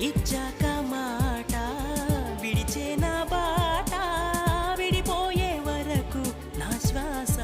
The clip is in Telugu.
ఇచ్చాక మాట విడిచే నా బాట విడిపోయే వరకు నా శ్వాస